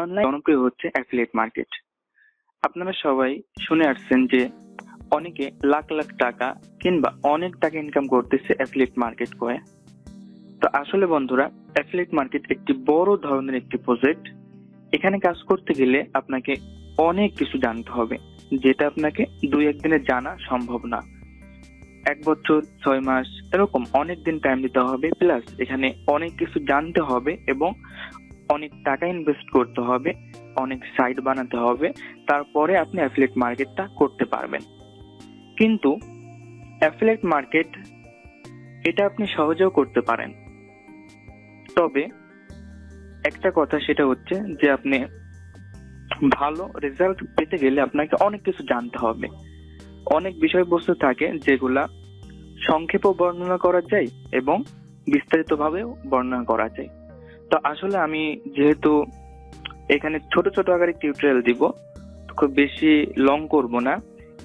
Online জনপ্রিয় হচ্ছে affiliate market আপনারা সবাই শুনে আসছেন যে অনেকে লাখ লাখ টাকা কিংবা অনেক টাকা ইনকাম করতেছে অ্যাফিলিয়েট মার্কেট করে তো আসলে বন্ধুরা অ্যাফিলিয়েট মার্কেট একটি বড় ধরনের একটি প্রজেক্ট এখানে কাজ করতে গেলে আপনাকে অনেক কিছু জানতে হবে, যেটা আপনাকে দুই একদিনে জানা সম্ভব না। এক বছর, ছয় মাস, এরকম অনেক দিন টাইম দিতে হবে প্লাস এখানে অনেক কিছু জানতে হবে এবং অনেক টাকা ইনভেস্ট করতে হবে, অনেক সাইট বানাতে হবে, তারপরে আপনি অ্যাফিলেট মার্কেটটা করতে পারবেন। কিন্তু অ্যাফিলেট মার্কেট এটা আপনি সহজেও করতে পারেন। তবে একটা কথা সেটা হচ্ছে যে আপনি ভালো রেজাল্ট পেতে গেলে আপনাকে অনেক কিছু জানতে হবে। অনেক বিষয়বস্তু থাকে যেগুলা সংক্ষেপও বর্ণনা করা যায় এবং বিস্তারিতভাবেও বর্ণনা করা যায়। তো আসলে আমি যেহেতু এখানে ছোট ছোট আকারে টিউটোরিয়াল দিব, খুব বেশি লং করব না।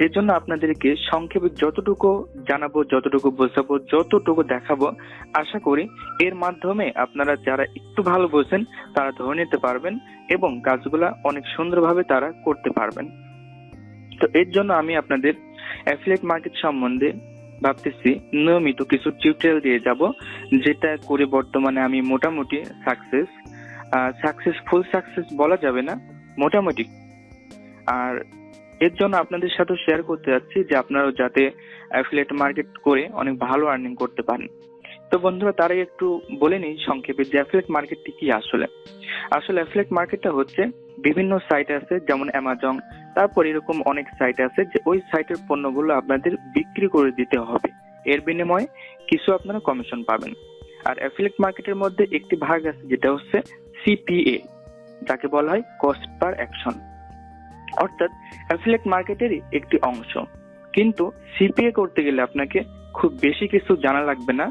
এর জন্য আপনাদেরকে সংক্ষেপে যতটুকু জানাব, যতটুকু বোঝাবো, যতটুকু দেখাবো, আশা করি এর মাধ্যমে আপনারা যারা একটু ভালো বোঝেন, তারা ধরে নিতে পারবেন এবং কাজগুলা অনেক সুন্দরভাবে তারা করতে পারবেন। তো এর জন্য আমি আপনাদের অ্যাফিলিয়েট মার্কেট সম্বন্ধে ভাবতেছি, নিয়মিত কিছু টিউটোরিয়াল দিয়ে যাব, যেটা করে বর্তমানে আমি মোটামুটি সাকসেস সাকসেসফুল সাকসেস বলা যাবে না, মোটামুটি। আর এর জন্য আপনাদের সাথে শেয়ার করতে যাচ্ছি যে আপনারাও যাতে অ্যাফিলেট মার্কেট করে অনেক ভালো আর্নিং করতে পারেন। তো বন্ধুরা তারাই একটু বলে নিই সংক্ষেপে যে অ্যাফিলেট মার্কেটটি কি আসলে। আসলে অ্যাফিলেট মার্কেটটা হচ্ছে বিভিন্ন সাইট আছে, যেমন অ্যামাজন তারপর এরকম অনেক সাইট আছে যে ওই সাইটের পণ্যগুলো আপনাদের বিক্রি করে দিতে হবে। এর বিনিময়ে কিছু আপনারা কমিশন পাবেন। আর অ্যাফিলিয়েট মার্কেটের মধ্যে একটি ভাগ আছে, যেটা হচ্ছে সিপিএ যাকে বলা হয় কস্ট পার অ্যাকশন অর্থাৎ অ্যাফিলিয়েট মার্কেটেরই একটি অংশ। কিন্তু সিপিএ করতে গেলে আপনাকে খুব বেশি কিছু জানা লাগবে না।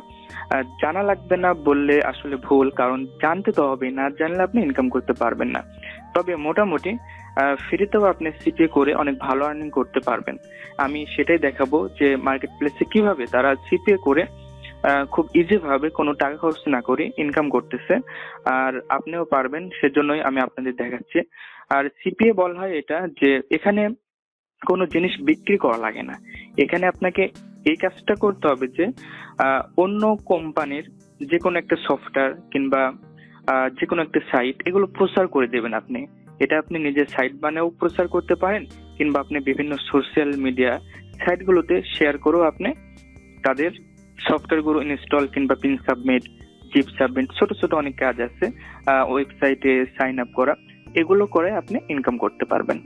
জানা লাগবে না বললে আসলে ভুল, কারণ জানতে তো হবে না জানলে আপনি ইনকাম করতে পারবেন না। তবে মোটামুটি ফ্রিতেও আপনি সিপিএ করে অনেক ভালো আর্নিং করতে পারবেন। আমি সেটাই দেখাবো যে মার্কেট প্লেসে কীভাবে তারা সিপিএ করে খুব ইজি ভাবে কোনো টাকা খরচ না করে ইনকাম করতেছে। আর আপনিও পারবেন, সেজন্যই আমি আপনাদের দেখাচ্ছি। আর সিপিএ বলা হয় এটা যে এখানে কোনো জিনিস বিক্রি করা লাগে না। এখানে আপনাকে এই কাজটা করতে হবে যে অন্য কোম্পানির যে কোনো একটা সফটওয়্যার কিংবা যে কোনো একটা সাইট এগুলো প্রচার করে দেবেন আপনি। এটা আপনি নিজের সাইট বানিয়েও প্রচার করতে পারেন, কিংবা আপনি বিভিন্ন সোশ্যাল মিডিয়া সাইটগুলোতে শেয়ার করেও আপনি তাদের সফটওয়্যারগুলো ইনস্টল কিংবা পিন সাবমিট জিপ সাবমিট ছোট ছোট অনেক কাজ আছে ওয়েবসাইটে সাইন আপ করা, এগুলো করে আপনি ইনকাম করতে পারবেন।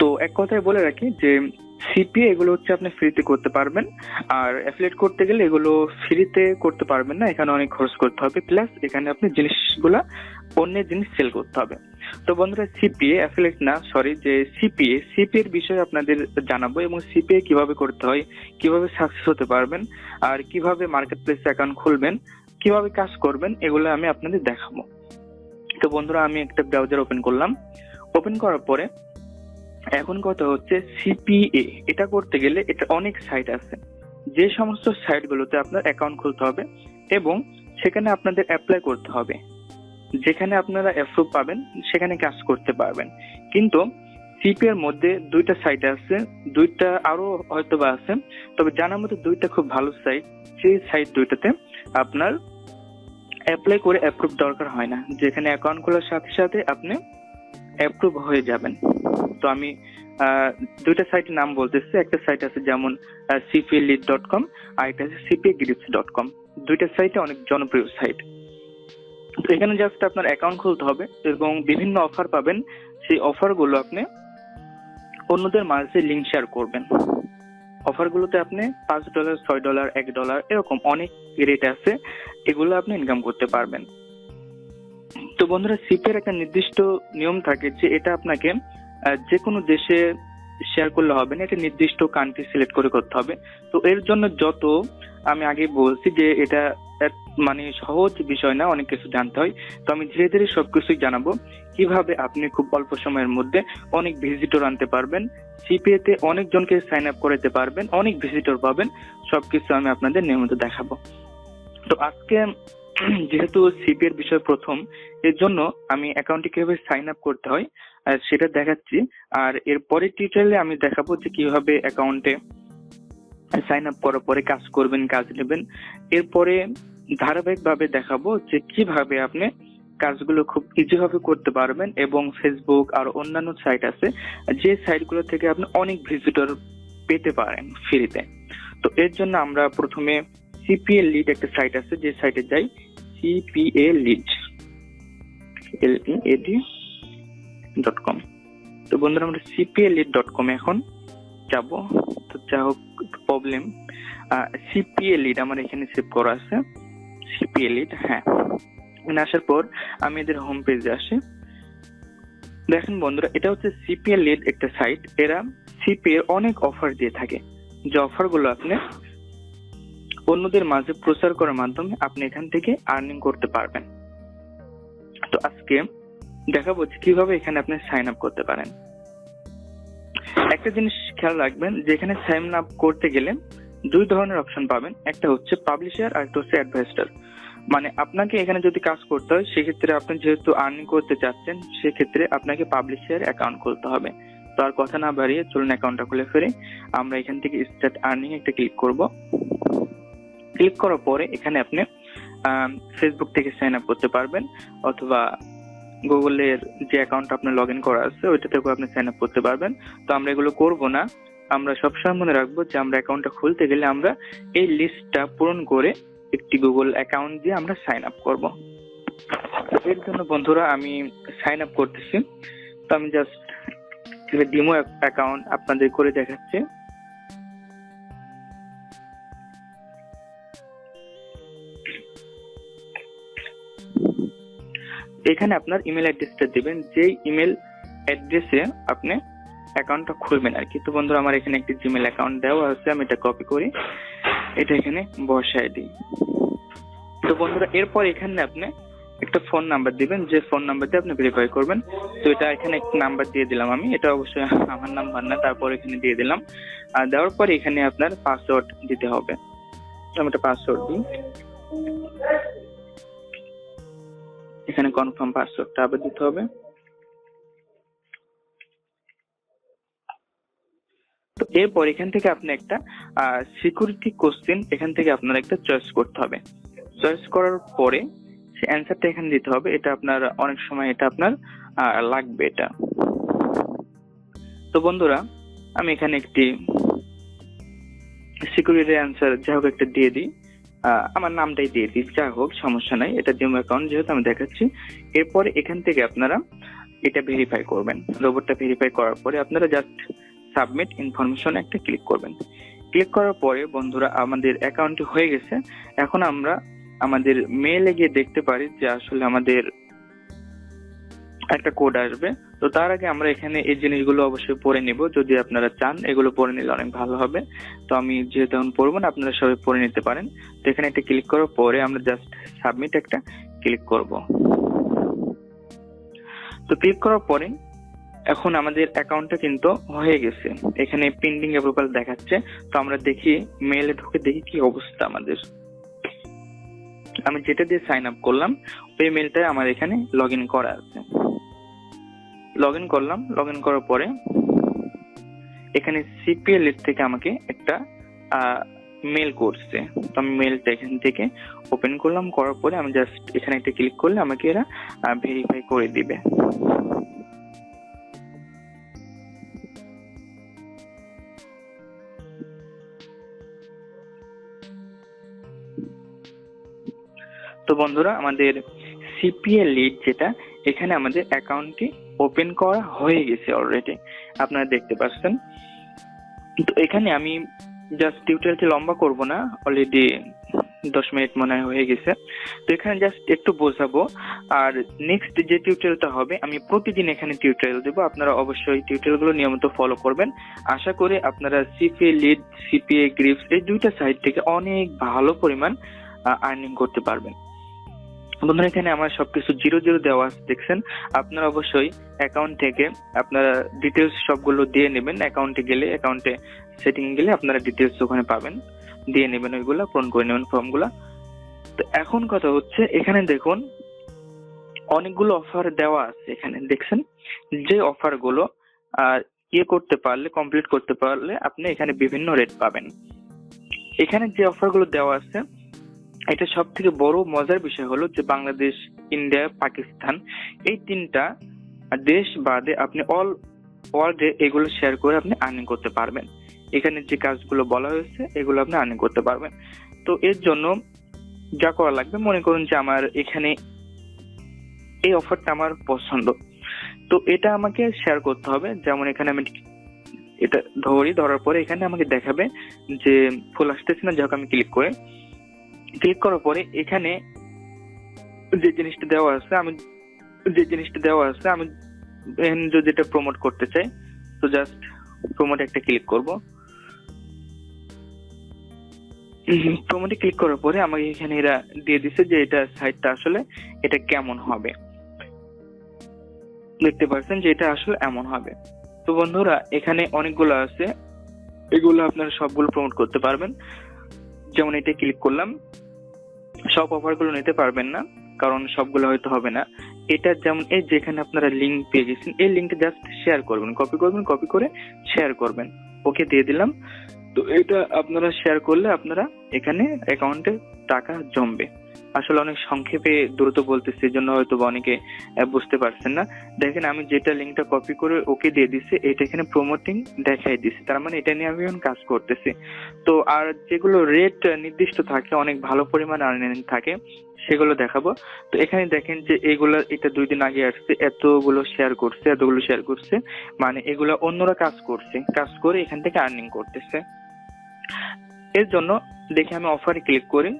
তো এক কথায় বলে রাখি যে সিপিএ এগুলো হচ্ছে আপনি ফ্রিতে করতে পারবেন, আর অ্যাফিলিয়েট করতে গেলে এগুলো ফ্রিতে করতে পারবেন না, এখানে অনেক খরচ করতে হবে প্লাস এখানে আপনি জিনিসগুলা অন্যের জিনিস সেল করতে হবে। তো বন্ধুরা সিপিএ অ্যাফিলেট না সরি যে সিপিএ সিপিএ এর বিষয়ে আপনাদের জানাব এবং সিপিএ কীভাবে করতে হয়, কীভাবে সাকসেস হতে পারবেন, আর কীভাবে মার্কেট প্লেস অ্যাকাউন্ট খুলবেন, কীভাবে কাজ করবেন, এগুলো আমি আপনাদের দেখাবো। তো বন্ধুরা, আমি একটা ব্রাউজার ওপেন করলাম। ওপেন করার পরে, এখন কথা হচ্ছে সিপিএ এটা করতে গেলে এটা অনেক সাইট আছে। যে সমস্ত সাইটগুলোতে আপনার অ্যাকাউন্ট খুলতে হবে এবং সেখানে আপনাদের অ্যাপ্লাই করতে হবে। যেখানে আপনারা অ্যাপ্রুভ পাবেন, সেখানে কাজ করতে পারবেন। কিন্তু সিপি এর মধ্যে দুইটা সাইট আছে, দুইটা আরও হয়তো বা আছে, তবে জানার মতো দুইটা খুব ভালো সাইট সেই সাইট দুইটাতে আপনার অ্যাপ্লাই করে অ্যাপ্রুভ দরকার হয় না। যেখানে অ্যাকাউন্ট খোলার সাথে সাথে আপনি অ্যাপ্রুভ হয়ে যাবেন। তো আমি দুইটা সাইটের নাম বলতেছি। একটা সাইট আছে যেমন সিপি লিড ডট কম আর একটা আছে সিপি গ্রিপস ডট কম দুইটা সাইটে অনেক জনপ্রিয় সাইট তো এখানে জাস্ট আপনার অ্যাকাউন্ট খুলতে হবে এবং বিভিন্ন অফার পাবেন। সেই অফারগুলো আপনি অন্যদের মাঝে লিঙ্ক শেয়ার করবেন। অফারগুলোতে আপনি পাঁচ ডলার ছয় ডলার এক ডলার এরকম অনেক রেট আছে, এগুলো আপনি ইনকাম করতে পারবেন। তো বন্ধুরা সিপের একটা নির্দিষ্ট নিয়ম থাকে যে এটা আপনাকে যে কোনো দেশে শেয়ার করলে হবে না, এটা নির্দিষ্ট কান্ট্রি সিলেক্ট করে করতে হবে। তো এর জন্য যত আমি আগে বলছি যে এটা মানে সহজ বিষয় না, অনেক কিছু জানতে হয়। তো আমি ধীরে ধীরে সবকিছুই জানাব। কীভাবে আপনি খুব অল্প সময়ের মধ্যে অনেক ভিজিটর আনতে পারবেন সিপিএ তে অনেকজনকে সাইন আপ করাতে পারবেন, অনেক ভিজিটর পাবেন, সবকিছু আমি আপনাদের নিয়মিত দেখাবো। তো আজকে যেহেতু সিপি এর বিষয় প্রথম, এর জন্য আমি অ্যাকাউন্টে কীভাবে সাইন আপ করতে হয় সেটা দেখাচ্ছি। আর এর পরের টিউটোরিয়ালে আমি দেখাবো যে কীভাবে অ্যাকাউন্টে সাইন আপ করার পরে কাজ করবেন, কাজ নেবেন। এরপরে ধারাবাহিকভাবে দেখাবো যে কীভাবে আপনি কাজগুলো খুব ইজি ভাবে করতে পারবেন এবং ফেসবুক আর অন্যান্য সাইট আছে, যে সাইটগুলো থেকে আপনি অনেক ভিজিটর পেতে পারেন ফ্রিতে তো এর জন্য আমরা প্রথমে সিপিএ লিড একটা সাইট আছে, যে সাইটে যাই CPA lead L AD dot com তো বন্ধুরা, আমরা সিপিএ লিড ডট কম এখন যাব। তো যা হোক প্রবলেম সিপিএ লিড আমার এখানে সেভ করা আছে। সিপিএ লিড হ্যাঁ। আসার পর আমি এদের হোম পেজে আসি। দেখেন বন্ধুরা, এটা হচ্ছে সিপিএল লিড একটা সাইট এরা সিপি এর অনেক অফার দিয়ে থাকে। যে অফারগুলো আপনি অন্যদের মাঝে প্রচার করার মাধ্যমে আপনি এখান থেকে আর্নিং করতে পারবেন। তো আজকে দেখাবো যে কীভাবে এখানে আপনি সাইন আপ করতে পারেন। একটা জিনিস খেয়াল রাখবেন, যে এখানে সাইন আপ করতে গেলে দুই ধরনের অপশন পাবেন। একটা হচ্ছে পাবলিশার আর একটা হচ্ছে অ্যাডভাইস্টার মানে আপনাকে এখানে যদি কাজ করতে হয়, সেক্ষেত্রে আপনি যেহেতু আর্নিং করতে চাচ্ছেন, সেক্ষেত্রে আপনাকে পাবলিশার অ্যাকাউন্ট খুলতে হবে। তো আর কথা না বাড়িয়ে চলুন অ্যাকাউন্টটা খুলে ফেরে। আমরা এখান থেকে স্টার্ট আর্নিং একটা ক্লিক করব। ক্লিক করার পরে এখানে আপনি ফেসবুক থেকে সাইন আপ করতে পারবেন, অথবা গুগলের যে অ্যাকাউন্ট আপনার লগ ইন করা আছে, ওইটা থেকেও আপনি সাইন আপ করতে পারবেন। তো আমরা এগুলো করব না। আমরা সবসময় মনে রাখব যে আমরা অ্যাকাউন্টটা খুলতে গেলে আমরা এই লিস্টটা পূরণ করে একটি গুগল অ্যাকাউন্ট দিয়ে আমরা সাইন আপ করব। এর জন্য বন্ধুরা আমি সাইন আপ করতেছি। তো আমি জাস্ট ডিমো অ্যাকাউন্ট আপনাদের করে দেখাচ্ছি। এখানে আপনার ইমেল অ্যাড্রেসটা দিবেন। যেই ইমেল অ্যাড্রেসে আপনি অ্যাকাউন্টটা খুলবেন আর কি। তো বন্ধুরা, আমার এখানে একটি জিমেল অ্যাকাউন্ট দেওয়া আছে, আমি এটা কপি করি। এটা এখানে বসায় দিই। তো বন্ধুরা, এরপর এখানে আপনি একটা ফোন নাম্বার দিবেন, যে ফোন নাম্বার দিয়ে আপনি ভেরিফাই করবেন। তো এটা এখানে একটা নাম্বার দিয়ে দিলাম আমি। এটা অবশ্যই আমার নাম্বার না, তারপর এখানে দিয়ে দিলাম। আর দেওয়ার পর এখানে আপনার পাসওয়ার্ড দিতে হবে। আমি একটা পাসওয়ার্ড দিই। এখানে কনফার্ম পাসওয়ার্ডটা আবার দিতে হবে। এরপর এখান থেকে আপনি একটা সিকিউরিটি কোশ্চেন এখান থেকে আপনার একটা চয়েস করতে হবে। চয়েস করার পরে সে অ্যান্সারটা এখানে দিতে হবে। এটা আপনার অনেক সময় এটা আপনার লাগবে এটা। তো বন্ধুরা, আমি এখানে একটি সিকিউরিটি অ্যান্সার যাই হোক একটা দিয়ে দিই। আমার নামটাই দিয়ে দিই। যা হোক, সমস্যা নাই। এটা জিম অ্যাকাউন্ট যেহেতু আমি দেখাচ্ছি। এরপরে এখান থেকে আপনারা এটা ভেরিফাই করবেন। রোবটটা ভেরিফাই করার পরে আপনারা জাস্ট সাবমিট ইনফরমেশন একটা ক্লিক করবেন। ক্লিক করার পরে, বন্ধুরা, আমাদের অ্যাকাউন্টটি হয়ে গেছে। এখন আমরা আমাদের মেলে গিয়ে দেখতে পারি যে আসলে আমাদের একটা কোড আসবে। তো তার আগে আমরা এখানে এই জিনিসগুলো অবশ্যই পড়ে নিব। যদি আপনারা চান, এগুলো পড়ে নিলে অনেক ভালো হবে। তো আমি যেহেতু এখন পড়ব না, আপনারা সবাই পড়ে নিতে পারেন। তো এখানে একটা ক্লিক করার পরে আমরা জাস্ট সাবমিট একটা ক্লিক করব। তো ক্লিক করার পরে এখন আমাদের অ্যাকাউন্টটা কিন্তু হয়ে গেছে। এখানে পেন্ডিং অ্যাপ্রুভাল দেখাচ্ছে। তো আমরা দেখি মেলে ঢুকে দেখি কি অবস্থা আমাদের। আমি যেটা দিয়ে সাইন আপ করলাম, ওই মেলটাই আমার এখানে লগ ইন করা আছে। লগ ইন করলাম লগ ইন করার পরে এখানে সিপিএল এর থেকে আমাকে একটা মেল করছে। তো আমি মেলটা এখান থেকে ওপেন করলাম, করার পরে আমি জাস্ট এখানে একটা ক্লিক করলে আমাকে এরা ভেরিফাই করে দিবে। বন্ধুরা, আমাদের সিপিএল লিড যেটা, এখানে আমাদের অ্যাকাউন্টটি ওপেন করা হয়ে গেছে অলরেডি আপনারা দেখতে পাচ্ছেন। তো এখানে আমি জাস্ট টিউটোরিয়ালটি লম্বা করব না অলরেডি দশ মিনিট মনে হয় গেছে। তো এখানে জাস্ট একটু বোঝাবো। আর নেক্সট যে টিউটোরিয়ালটা হবে, আমি প্রতিদিন এখানে টিউটোরিয়াল দেবো। আপনারা অবশ্যই টিউটোরিয়ালগুলো নিয়মিত ফলো করবেন। আশা করি আপনারা সিপিএ লিড সিপিএ গ্রিপস এই দুইটা সাইট থেকে অনেক ভালো পরিমাণ আর্নিং করতে পারবেন। বন্ধুরা, এখানে আমার সবকিছু জিরো জিরো দেওয়া আছে, দেখছেন? আপনারা অবশ্যই অ্যাকাউন্ট থেকে আপনারা ডিটেলস সবগুলো দিয়ে নেবেন। অ্যাকাউন্টে গেলে অ্যাকাউন্টে সেটিং গেলে আপনারা ডিটেলস ওখানে পাবেন। দিয়ে নেবেন ওইগুলো পূরণ করে নেবেন ফর্মগুলো তো এখন কথা হচ্ছে, এখানে দেখুন, অনেকগুলো অফার দেওয়া আছে এখানে, দেখছেন? যে অফারগুলো আর ইয়ে করতে পারলে কমপ্লিট করতে পারলে আপনি এখানে বিভিন্ন রেট পাবেন। এখানে যে অফারগুলো দেওয়া আছে এটা সব থেকে বড় মজার বিষয় হলো যে বাংলাদেশ, ইন্ডিয়া, পাকিস্তান, এই তিনটা দেশ বাদে আপনি অল ওয়ার্ল্ডে এগুলো শেয়ার করে আপনি আর্নিং করতে পারবেন। এখানে যে কাজগুলো বলা হয়েছে, এগুলো আপনি আর্নিং করতে পারবেন। তো এর জন্য যা করা লাগবে, মনে করুন যে আমার এখানে এই অফারটা আমার পছন্দ। তো এটা আমাকে শেয়ার করতে হবে। যেমন এখানে আমি এটা ধরি, ধরার পরে এখানে আমাকে দেখাবে যে ফুল আসতেছে না যাক আমি ক্লিক করে ক্লিক করার পরে এখানে যে জিনিসটা দেওয়া আছে, আমি যে জিনিসটা দেওয়া আছে, আমি যদি এটা প্রমোট করতে চাই, তো জাস্ট প্রমোট একটা ক্লিক করব। প্রমোটে ক্লিক করার পরে আমাকে এখানে এরা দিয়ে দিছে যে এটা সাইটটা আসলে এটা কেমন হবে। দেখতে পাচ্ছেন যে এটা আসলে এমন হবে। তো বন্ধুরা, এখানে অনেকগুলো আছে। এগুলো আপনারা সবগুলো প্রমোট করতে পারবেন। যেমন এটা ক্লিক করলাম। সব অফারগুলো নিতে পারবেন না, কারণ সবগুলো হয়তো হবে না। এটা যেমন এই যেখানে আপনারা লিংক পেয়ে গেছেন, এই লিঙ্কটা জাস্ট শেয়ার করবেন। কপি করবেন কপি করে শেয়ার করবেন। ওকে দিয়ে দিলাম। তো এটা আপনারা শেয়ার করলে আপনারা এখানে অ্যাকাউন্টে টাকা জমবে। আসলে অনেক সংক্ষেপে দ্রুত বলতেছি এই জন্য হয়তো অনেকে বুঝতে পারছেন না। দেখেন, আমি যেটা লিঙ্কটা কপি করে ওকে দিয়ে দিছি, এটা এখানে প্রমোটিং দেখাই দিছি। তার মানে এটা নিয়ে আমি এখন কাজ করতেছি। তো আর যেগুলো রেট নির্দিষ্ট থাকে, অনেক ভালো পরিমাণ আর্নিং থাকে, সেগুলো দেখাবো। তো এখানে দেখেন যে এগুলো, এটা দুই দিন আগে আসছে, এতগুলো শেয়ার করছে, এতগুলো শেয়ার করছে। মানে এগুলো অন্যরা কাজ করছে, কাজ করে এখান থেকে আর্নিং করতেছে। এর জন্য দেখে আমি অফারে ক্লিক করি।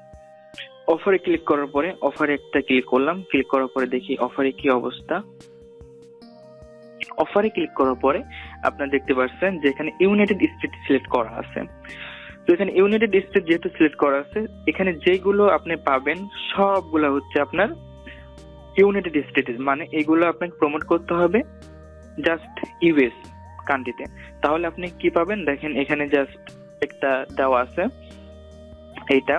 অফারে ক্লিক করার পরে অফারে একটা ক্লিক করলাম। ক্লিক করার পরে দেখি অফারে কি অবস্থা। অফারে ক্লিক করার পরে আপনারা দেখতে পাচ্ছেন যে এখানে ইউনাইটেড স্টেট সিলেক্ট করা আছে। তো এখানে ইউনাইটেড স্টেট যেহেতু সিলেক্ট করা আছে, এখানে যেগুলো আপনি পাবেন সবগুলো হচ্ছে আপনার ইউনাইটেড স্টেটেস মানে এগুলো আপনাকে প্রমোট করতে হবে জাস্ট ইউএস কান্ট্রিতে তাহলে আপনি কি পাবেন? দেখেন এখানে জাস্ট একটা দেওয়া আছে। এইটা।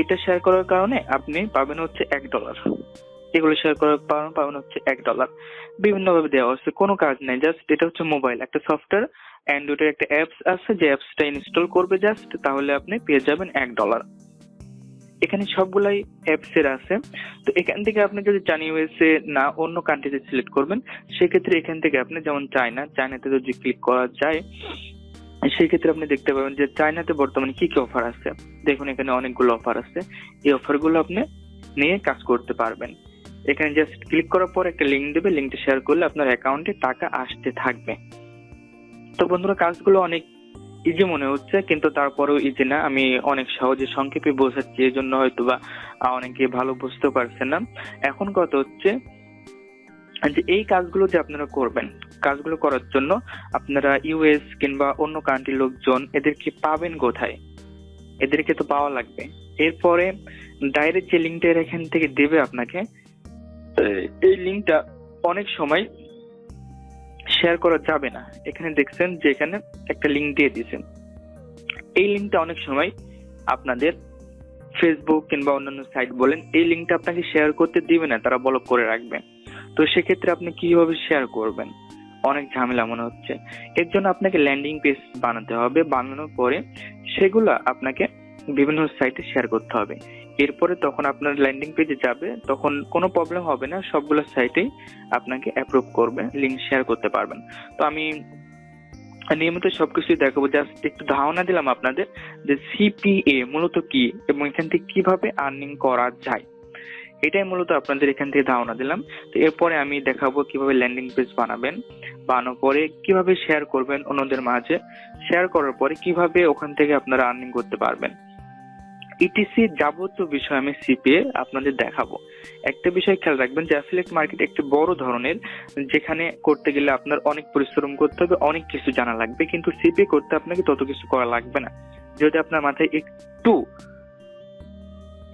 এটা শেয়ার করার কারণে আপনি পাবেন হচ্ছে এক ডলার এগুলো শেয়ার করার কারণে পাবেন হচ্ছে এক ডলার বিভিন্ন ভাবে দেওয়া হচ্ছে, কোনো কাজ নেই। জাস্ট এটা হচ্ছে মোবাইল একটা সফটওয়্যার অ্যান্ড্রয়েডের একটা অ্যাপস আছে, যে অ্যাপসটা ইনস্টল করবে জাস্ট তাহলে আপনি পেয়ে যাবেন এক ডলার এখানে সবগুলাই অ্যাপস এর আছে। তো এখান থেকে আপনি যদি চান ইউএসএ না অন্য কান্ট্রিতে সিলেক্ট করবেন, সেক্ষেত্রে এখান থেকে আপনি যেমন চায়না চায়নাতে যদি ক্লিক করা যায় সেক্ষেত্রে আপনি দেখতে পাবেন যে চায়নাতে বর্তমানে কি কি অফার আছে। দেখুন, এখানে অনেকগুলো অফার আছে। এই অফারগুলো আপনি নিয়ে কাজ করতে পারবেন। এখানে জাস্ট ক্লিক করার পর একটা লিঙ্ক দেবে। লিঙ্কটা শেয়ার করলে আপনার অ্যাকাউন্টে টাকা আসতে থাকবে। তো বন্ধুরা, কাজগুলো অনেক ইজি মনে হচ্ছে, কিন্তু তারপরেও ইজি না। আমি অনেক সহজে সংক্ষেপে বোঝাচ্ছি এই জন্য হয়তো বা অনেকে ভালো বুঝতে পারছে না। এখন কথা হচ্ছে যে এই কাজগুলো যে আপনারা করবেন, কাজগুলো করার জন্য আপনারা ইউএস কিংবা অন্য কান্ট্রির লোকজন এদেরকে পাবেন কোথায়? এদেরকে তো পাওয়া লাগবে। এরপরে ডাইরেক্ট যে লিঙ্কটা এখান থেকে দেবে আপনাকে এই লিঙ্কটা অনেক সময় শেয়ার করা যাবে না। এখানে দেখছেন যে এখানে একটা লিঙ্ক দিয়ে দিয়েছেন এই লিঙ্কটা অনেক সময় আপনাদের ফেসবুক কিংবা অন্যান্য সাইট বলেন, এই লিঙ্কটা আপনাকে শেয়ার করতে দিবে না, তারা ব্লক করে রাখবে। তো সেক্ষেত্রে আপনি কীভাবে শেয়ার করবেন? অনেক ঝামেলা মনে হচ্ছে। এর জন্য আপনাকে ল্যান্ডিং পেজ বানাতে হবে। বানানোর পরে সেগুলো আপনাকে বিভিন্ন সাইটে শেয়ার করতে হবে। এরপরে তখন আপনার ল্যান্ডিং পেজে যাবে। তখন কোনো প্রবলেম হবে না। সবগুলো সাইটেই আপনাকে অ্যাপ্রুভ করবে লিঙ্ক শেয়ার করতে পারবেন। তো আমি নিয়মিত সবকিছুই দেখাবো। জাস্ট একটু ধারণা দিলাম আপনাদের যে সিপিএ মূলত কি এবং এখান থেকে কীভাবে আর্নিং করা যায়। এটাই মূলত আপনাদের এখান থেকে ধারণা দিলাম। তো এরপরে আমি দেখাবো কীভাবে ল্যান্ডিং পেজ বানাবেন, বানানোর পরে কীভাবে শেয়ার করবেন অন্যদের মাঝে। শেয়ার করার পরে কীভাবে ওখান থেকে আপনারা আর্নিং করতে পারবেন। ইটিসি যাবতীয় বিষয় আমি সিপিএ আপনাদের দেখাবো। একটা বিষয় খেয়াল রাখবেন যে অ্যাফিলিয়েট মার্কেট একটি বড় ধরনের, যেখানে করতে গেলে আপনার অনেক পরিশ্রম করতে হবে, অনেক কিছু জানা লাগবে, কিন্তু সিপিএ করতে আপনাকে তত কিছু করা লাগবে না। যদি আপনার মাথায় একটু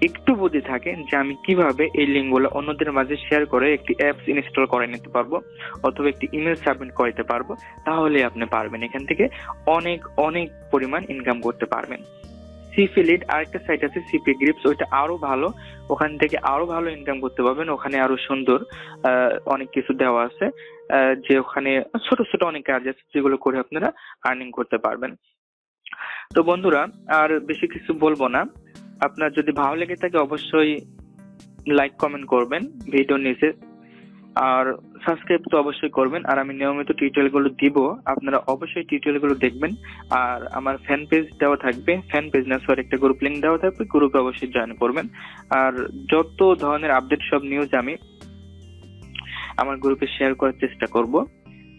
একটু বুদ্ধি থাকে যে আমি কীভাবে এই লিঙ্কগুলো অন্যদের মাঝে শেয়ার করে একটি অ্যাপস ইনস্টল করে নিতে পারব অথবা একটি ইমেল সাবমিট করতে পারব তাহলে আপনি পারবেন। এখান থেকে অনেক অনেক পরিমাণ ইনকাম করতে পারবেন। সিফিলিড আরেকটা সাইট আছে সিপি গ্রিপস ওইটা আরও ভালো। ওখান থেকে আরও ভালো ইনকাম করতে পারবেন। ওখানে আরও সুন্দর অনেক কিছু দেওয়া আছে যে ওখানে ছোট ছোট অনেক কাজ আছে যেগুলো করে আপনারা আর্নিং করতে পারবেন। তো বন্ধুরা, আর বেশি কিছু বলব না। আপনার যদি ভালো লেগে থাকে, অবশ্যই লাইক কমেন্ট করবেন ভিডিও নিচে। আর সাবস্ক্রাইব তো অবশ্যই করবেন। আর আমি নিয়মিত টিউটোরিয়ালগুলো দিব। আপনারা অবশ্যই টিউটোরিয়ালগুলো দেখবেন। আর আমার ফ্যান পেজ দেওয়া থাকবে। ফ্যান পেজ না সরি একটা গ্রুপ লিংক দেওয়া থাকবে। গ্রুপে অবশ্যই জয়েন করবেন। আর যত ধরনের আপডেট সব নিউজ আমি আমার গ্রুপে শেয়ার করার চেষ্টা করব।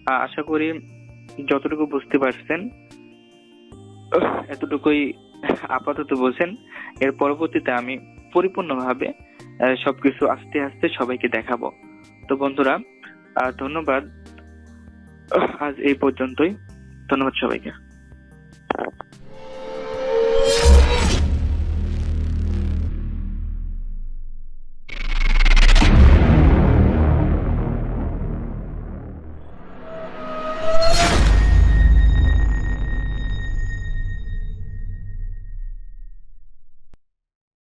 আশা করি যতটুকু বুঝতে পারছেন এতটুকুই আপাতত বলছেন, এর পরবর্তীতে আমি পরিপূর্ণভাবে সবকিছু আস্তে আস্তে সবাইকে দেখাবো। তো বন্ধুরা ধন্যবাদ। আজ এই পর্যন্তই। ধন্যবাদ সবাইকে।